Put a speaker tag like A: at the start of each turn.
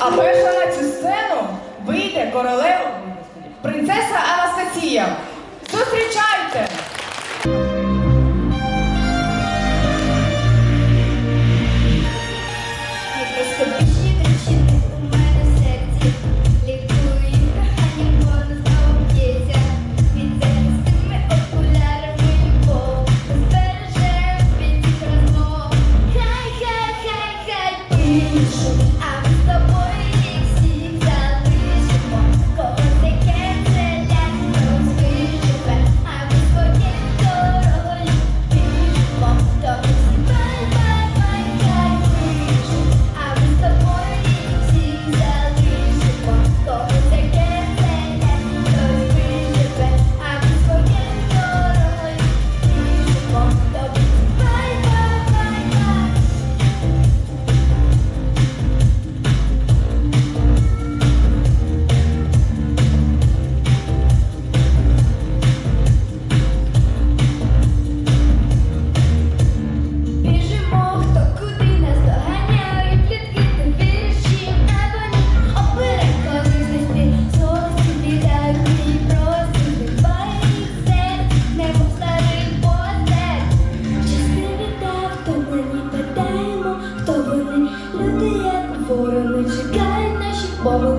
A: А перша на цю сцену вийде королева принцеса
B: Oh.